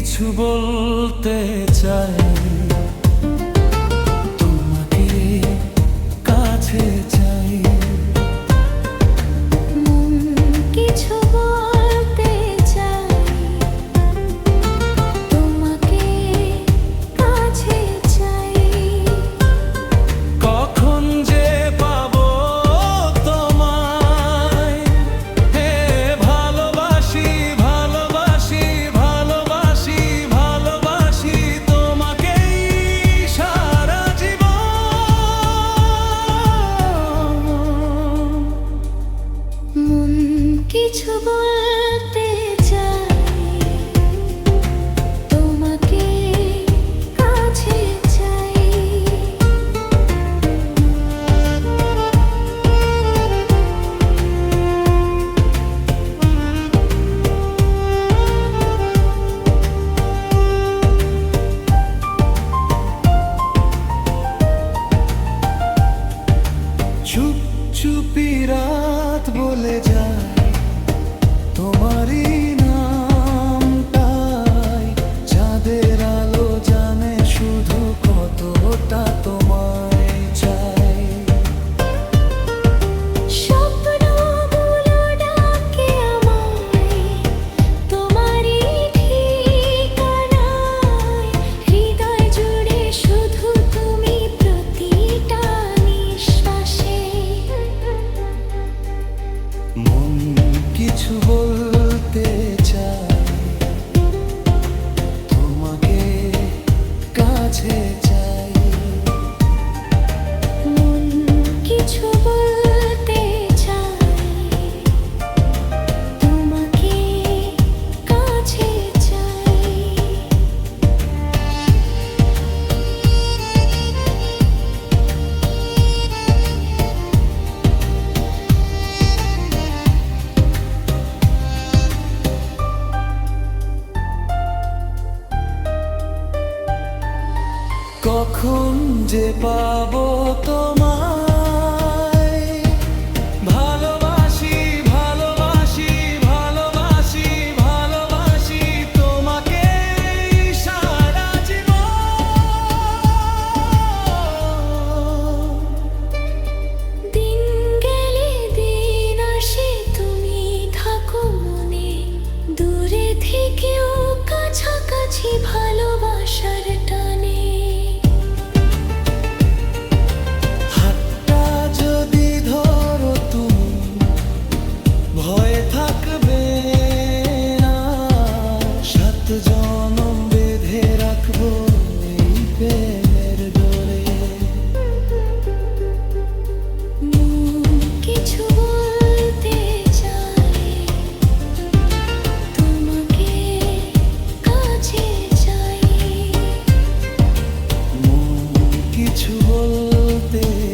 কিছু বলতে চাই। কিছু বলতে তোমাকে কাছে চাই। চুপ চুপি রাত বলে মন কিছু বল কখন যে পাবো তো verte.